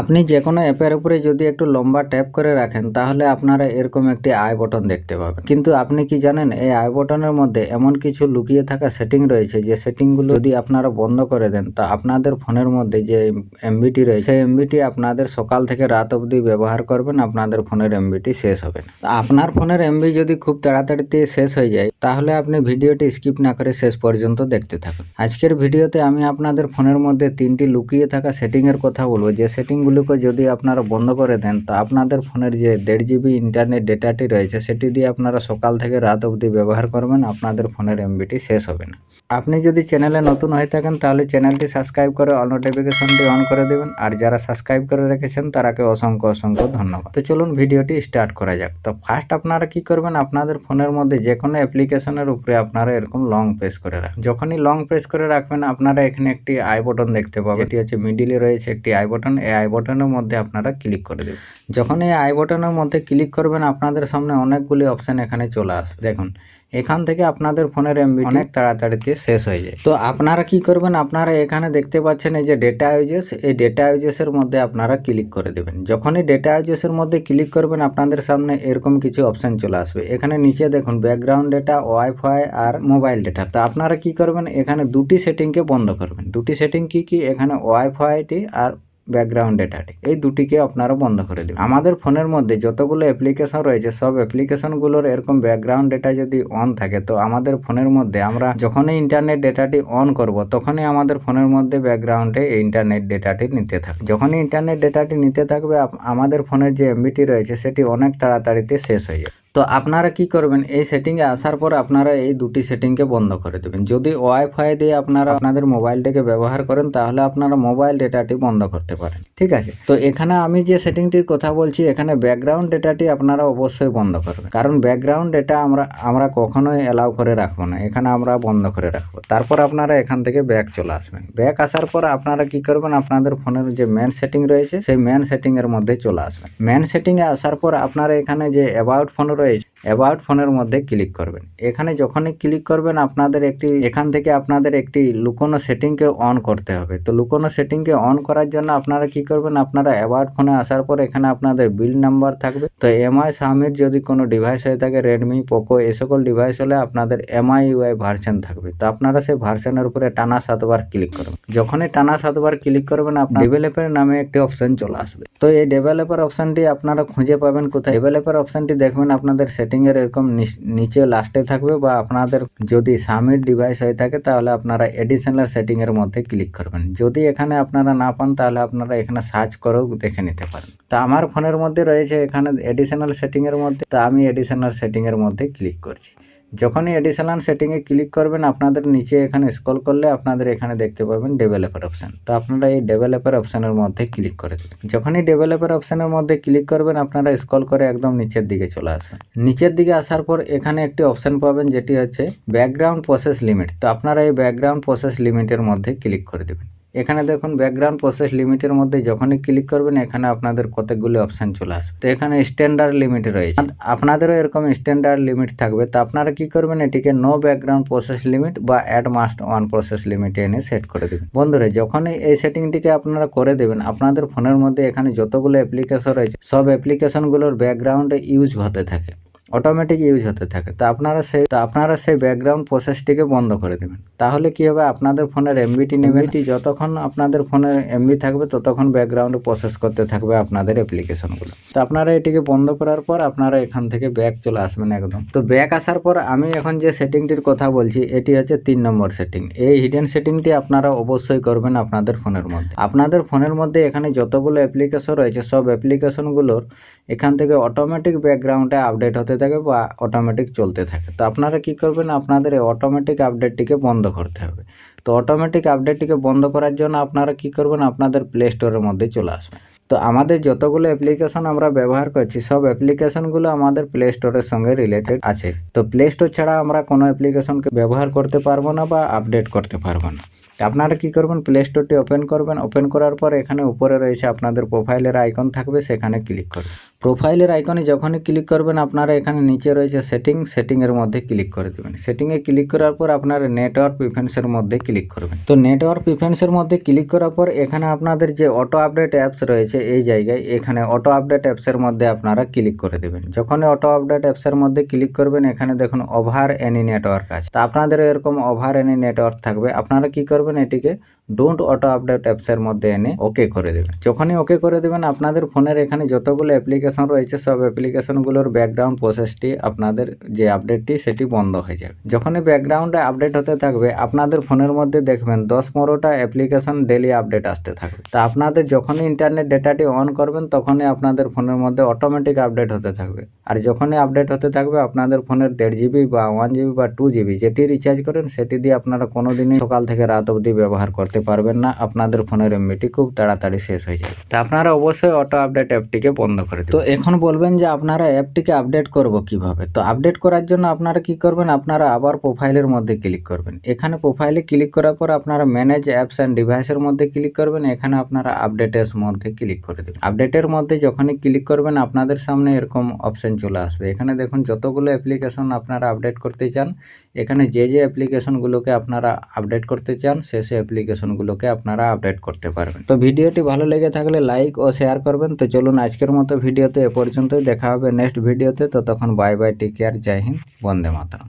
আপনি যে কোনো অ্যাপের উপরে যদি একটু লম্বা ট্যাপ করে রাখেন, তাহলে আপনারা এরকম একটি আই বটন দেখতে পাবেন। কিন্তু আপনি কি জানেন, এই আই বটনের মধ্যে এমন কিছু লুকিয়ে থাকা সেটিং রয়েছে, যে সেটিংগুলো যদি আপনারা বন্ধ করে দেন, তা আপনাদের ফোনের মধ্যে যে এমবিটি রয়েছে, সেই এমবিটি আপনাদের সকাল থেকে রাত অবধি ব্যবহার করবেন, আপনাদের ফোনের এমবিটি শেষ হবে না। আপনার ফোনের এমবি যদি খুব তাড়াতাড়িতে শেষ হয়ে যায়, তাহলে আপনি ভিডিওটি স্কিপ না করে শেষ পর্যন্ত দেখতে থাকুন। আজকের ভিডিওতে আমি আপনাদের ফোনের মধ্যে তিনটি লুকিয়ে থাকা সেটিংয়ের কথা বলব, যে সেটিংগুলোকে যদি আপনারা বন্ধ করে দেন, তা আপনাদের ফোনের যে দেড় জিবি ইন্টারনেট ডেটাটি রয়েছে, সেটি দিয়ে আপনারা সকাল থেকে রাত অবধি ব্যবহার করবেন, আপনাদের ফোনের এমবিটি শেষ হবে না। আপনি যদি চ্যানেলে নতুন হয়ে থাকেন, তাহলে চ্যানেলটি সাবস্ক্রাইব করে অল নোটিফিকেশনটি অন করে দেবেন, আর যারা সাবস্ক্রাইব করে রেখেছেন, তারাকে অসংখ্য অসংখ্য ধন্যবাদ। তো চলুন ভিডিওটি স্টার্ট করা যাক। তো ফার্স্ট আপনারা কি করবেন, আপনাদের ফোনের মধ্যে যে কোনো অ্যাপ্লিকেশনের উপরে আপনারা এরকম লং প্রেস করে রাখবেন। যখনই লং প্রেস করে রাখবেন, আপনারা এখানে একটি আই বটন দেখতে পাবেন। এটি হচ্ছে মিডিলে রয়েছে একটি আই বটন এই আই বটনের মধ্যে আপনারা ক্লিক করে দেবেন। যখন এই আই বটনের মধ্যে ক্লিক করবেন, আপনাদের সামনে অনেকগুলি অপশন এখানে চলে আসবে। দেখুন, এখান থেকে আপনাদের ফোনের এমবি অনেক তাড়াতাড়িতে শেষ হয়ে যায়। তো আপনারা কি করবেন, আপনারা এখানে দেখতে পাচ্ছেন এই যে ডেটা ইউজেস এই ডেটা ইউজেসের মধ্যে আপনারা ক্লিক করে দেবেন। যখনই ডেটা ইউজেসের মধ্যে ক্লিক করবেন, আপনাদের সামনে এরকম কিছু অপশন চলে আসবে। এখানে নিচে দেখুন ব্যাকগ্রাউন্ড ডেটা ওয়াইফাই আর মোবাইল ডেটা তো আপনারা কি করবেন, এখানে দুটি সেটিংকে বন্ধ করবেন। দুটি সেটিং কি কি? এখানে ওয়াইফাইটি আর ব্যাকগ্রাউন্ড ডেটাটি এই দুটিকে আপনারা বন্ধ করে দেবেন আমাদের ফোনের মধ্যে যতগুলো অ্যাপ্লিকেশন রয়েছে, সব অ্যাপ্লিকেশনগুলোর এরকম ব্যাকগ্রাউন্ড ডেটা যদি অন থাকে, তো আমাদের ফোনের মধ্যে আমরা যখনই ইন্টারনেট ডেটাটি অন করব, তখনই আমাদের ফোনের মধ্যে ব্যাকগ্রাউন্ডে এই ইন্টারনেট ডেটাটি নিতে থাকবে যখনই ইন্টারনেট ডেটাটি নিতে থাকবে আমাদের ফোনের যে এমবিটি রয়েছে, সেটি অনেক তাড়াতাড়িতে শেষ হয়ে যাবে। তো আপনারা কি করবেন? এই সেটিংয়ে আসার পর আপনারা এই দুটি সেটিংকে বন্ধ করে দেবেন। যদি ওয়াইফাই দিয়ে আপনারা আপনাদের মোবাইলটাকে ব্যবহার করেন, তাহলে আপনারা মোবাইল ডেটাটি বন্ধ করতে পারেন। ঠিক আছে? তো এখানে আমি যে সেটিংটির কথা বলছি, এখানে ব্যাকগ্রাউন্ড ডেটাটি আপনারা অবশ্যই বন্ধ করবেন। কারণ ব্যাকগ্রাউন্ড ডেটা আমরা আমরা কখনোই অ্যালাউ করে রাখব না। এখানে আমরা বন্ধ করে রাখব। তারপর আপনারা এখান থেকে ব্যাক চলে আসবেন। ব্যাক আসার পর আপনারা কি করবেন? আপনাদের ফোনের যে মেন সেটিং রয়েছে, সেই মেন সেটিং এর মধ্যে চলে আসবেন। মেন সেটিং এ আসার পর আপনারা এখানে যে অ্যাবাউট ফোন রয়েছে praise. অ্যাবাউট ফোনের মধ্যে ক্লিক করবেন। এখানে যখনই ক্লিক করবেন, আপনাদের একটি, এখান থেকে আপনাদের একটি লুকোনো সেটিংকে অন করতে হবে। তো লুকোনো সেটিংকে অন করার জন্য আপনারা কি করবেন, আপনারা অ্যাবাউট ফোনে আসার পর এখানে আপনাদের বিল নাম্বার থাকবে। তো এমআই সামির যদি কোনো ডিভাইস হয়ে থাকে রেডমি পোকো এ সকল ডিভাইস হলে আপনাদের এমআই ইউআই ভার্সন থাকবে। তো আপনারা সেই ভার্সনের উপরে টানা সাতবার ক্লিক করবেন। যখনই টানা সাতবার ক্লিক করবেন, আপনার ডেভেলপার নামে একটি অপশন চলে আসবে। তো এই ডেভেলপার অপশনটি আপনারা খুঁজে পাবেন কোথায়? ডেভেলপার অপশনটি দেখবেন, আপনাদের সেটিং এর এরকম নিচে লাস্টে থাকবে বা আপনাদের যদি সামির ডিভাইস হয়ে থাকে, তাহলে আপনারা এডিশনাল সেটিংয়ের মধ্যে ক্লিক করবেন। যদি এখানে আপনারা না পান, তাহলে আপনারা এখানে সার্চ করেও দেখে নিতে পারেন। তা আমার ফোনের মধ্যে রয়েছে এখানে এডিশনাল সেটিংয়ের মধ্যে। তা আমি এডিশনাল সেটিংয়ের মধ্যে ক্লিক করছি। যখনই এডিশনাল সেটিংয়ে ক্লিক করবেন, আপনাদের নিচে এখানে স্ক্রল করলে আপনাদের এখানে দেখতে পাবেন ডেভেলপার অপশান তো আপনারা এই ডেভেলপার অপশানের মধ্যে ক্লিক করে দেবেন। যখনই ডেভেলপার অপশানের মধ্যে ক্লিক করবেন, আপনারা স্ক্রল করে একদম নিচের দিকে চলে আসবেন। নিচের দিকে আসার পর এখানে একটি অপশান পাবেন, যেটি হচ্ছে ব্যাকগ্রাউন্ড প্রসেস লিমিট তো আপনারা এই ব্যাকগ্রাউন্ড প্রসেস লিমিটের মধ্যে ক্লিক করে দেবেন। এখানে দেখুন ব্যাকগ্রাউন্ড প্রসেস লিমিটের মধ্যে যখনই ক্লিক করবেন, এখানে আপনাদের কতগুলি অপশন চলে আসবে। তো এখানে স্ট্যান্ডার্ড লিমিট রয়েছে। আপনাদেরও এরকম স্ট্যান্ডার্ড লিমিট থাকবে। তো আপনারা কি করবেন, এটিকে নো ব্যাকগ্রাউন্ড প্রসেস লিমিট বা অ্যাড মাস্ট ওয়ান প্রসেস লিমিটে এনে সেট করে দেবেন। বন্ধুরা, যখনই এই সেটিংটিকে আপনারা করে দেবেন, আপনাদের ফোনের মধ্যে এখানে যতগুলো অ্যাপ্লিকেশন রয়েছে, সব অ্যাপ্লিকেশনগুলোর ব্যাকগ্রাউন্ডে ইউজ হতে থাকে। অটোমেটিক ইউজ হতে থাকে। তো আপনারা সেই তো আপনারা সেই ব্যাকগ্রাউন্ড প্রসেসটিকে বন্ধ করে দেবেন। তাহলে কি হবে? আপনাদের ফোনের এমবিটি এমবিটি যতক্ষণ আপনাদের ফোনে এমবি থাকবে ততক্ষণ ব্যাকগ্রাউন্ডে প্রসেস করতে থাকবে আপনাদের অ্যাপ্লিকেশনগুলো তো আপনারা এটিকে বন্ধ করার পর আপনারা এখান থেকে ব্যাক চলে আসবেন একদম। তো ব্যাক আসার পর আমি এখন যে সেটিংটির কথা বলছি এটি হচ্ছে তিন নম্বর সেটিং এই হিডেন সেটিংটি আপনারা অবশ্যই করবেন আপনাদের ফোনের মধ্যে। আপনাদের ফোনের মধ্যে এখানে যতগুলো অ্যাপ্লিকেশন রয়েছে সব অ্যাপ্লিকেশনগুলোর এখান থেকে অটোমেটিক ব্যাকগ্রাউন্ডে আপডেট হতে থাকে বা অটোমেটিক চলতে থাকে। তো আপনারা কি করবেন, আপনাদের এই অটোমেটিক আপডেটটিকে বন্ধ করতে হবে। তো অটোমেটিক আপডেটটিকে বন্ধ করার জন্য আপনারা কি করবেন, আপনাদের প্লে স্টোরের মধ্যে চলে আসবেন। তো আমাদের যতগুলো অ্যাপ্লিকেশন আমরা ব্যবহার করছি, সব অ্যাপ্লিকেশনগুলো আমাদের প্লে স্টোরের সঙ্গে রিলেটেড আছে। তো প্লে স্টোর ছাড়া আমরা কোনো অ্যাপ্লিকেশনকে ব্যবহার করতে পারব না বা আপডেট করতে পারব না। আপনারা কি করবেন প্লে স্টোরটি ওপেন করবেন। ওপেন করার পর এখানে উপরে রয়েছে আপনাদের প্রোফাইলের আইকন থাকবে, সেখানে ক্লিক করবেন। প্রোফাইলের আইকনে যখনই ক্লিক করবেন, আপনারা এখানে নিচে রয়েছে সেটিং সেটিং এর মধ্যে ক্লিক করে দেবেন। সেটিং এ ক্লিক করার পর আপনারা নেটওয়ার্ক প্রিফারেন্সের মধ্যে ক্লিক করবেন। তো নেটওয়ার্ক প্রিফারেন্সের মধ্যে ক্লিক করার পর এখানে আপনাদের যে অটো আপডেট অ্যাপস রয়েছে এই জায়গায়, এখানে অটো আপডেট অ্যাপসের মধ্যে আপনারা ক্লিক করে দেবেন। যখনই অটো আপডেট অ্যাপসের মধ্যে ক্লিক করবেন, এখানে দেখুন ওভার এনি নেটওয়ার্ক আছে। তা আপনাদের এরকম ওভার এনি নেটওয়ার্ক থাকবে। আপনারা কি করবেন, এটিকে ডোন্ট অটো আপডেট অ্যাপসের মধ্যে এনে ওকে করে দেবেন। যখনই ওকে করে দেবেন, আপনাদের ফোনের এখানে যতগুলো অ্যাপ্লিকেশন রয়েছে, সব অ্যাপ্লিকেশনগুলোর ব্যাকগ্রাউন্ড প্রসেসটি আপনাদের যে আপডেটটি সেটি বন্ধ হয়ে যাবে। যখনই ব্যাকগ্রাউন্ডে আপডেট হতে থাকবে, আপনাদের ফোনের মধ্যে দেখবেন দশ পনেরোটা অ্যাপ্লিকেশন ডেলি আপডেট আসতে থাকবে। তা আপনাদের যখনই ইন্টারনেট ডেটাটি অন করবেন, তখনই আপনাদের ফোনের মধ্যে অটোমেটিক আপডেট হতে থাকবে। আর যখনই আপডেট হতে থাকবে, আপনাদের ফোনের দেড় জিবি বা ওয়ান জিবি বা টু জিবি যেটি রিচার্জ করেন, সেটি দিয়ে আপনারা কোনোদিনই সকাল থেকে রাত অবধি ব্যবহার করতে পারবেন না। আপনাদের ফোনের এমবিটি খুব তাড়াতাড়ি শেষ হয়ে যাবে। তা আপনারা অবশ্যই অটো আপডেট অ্যাপটিকে বন্ধ করে দেবেন তো এখন বলবেন যে আপনারা অ্যাপটিকে আপডেট করব কীভাবে? তো আপডেট করার জন্য আপনারা কি করবেন? আপনারা আবার প্রোফাইলের মধ্যে ক্লিক করবেন। এখানে প্রোফাইলে ক্লিক করার পর আপনারা ম্যানেজ অ্যাপস অ্যান্ড ডিভাইসের মধ্যে ক্লিক করবেন। এখানে আপনারা আপডেটের মধ্যে ক্লিক করে দেবেন। আপডেটের মধ্যে যখনই ক্লিক করবেন, আপনাদের সামনে এরকম অপশন চলে আসবে। এখানে দেখুন যতগুলো অ্যাপ্লিকেশন আপনারা আপডেট করতে চান, এখানে যে যে অ্যাপ্লিকেশনগুলোকে আপনারা আপডেট করতে চান, সে সে অ্যাপ্লিকেশনগুলোকে আপনারা আপডেট করতে পারবেন। তো ভিডিওটি ভালো লেগে থাকলে লাইক ও শেয়ার করবেন। তো চলুন আজকের মতো ভিডিওতে এ পর্যন্তই দেখা হবে নেক্সট ভিডিওতে তো তখন bye bye take care Jai Hind Vande Mataram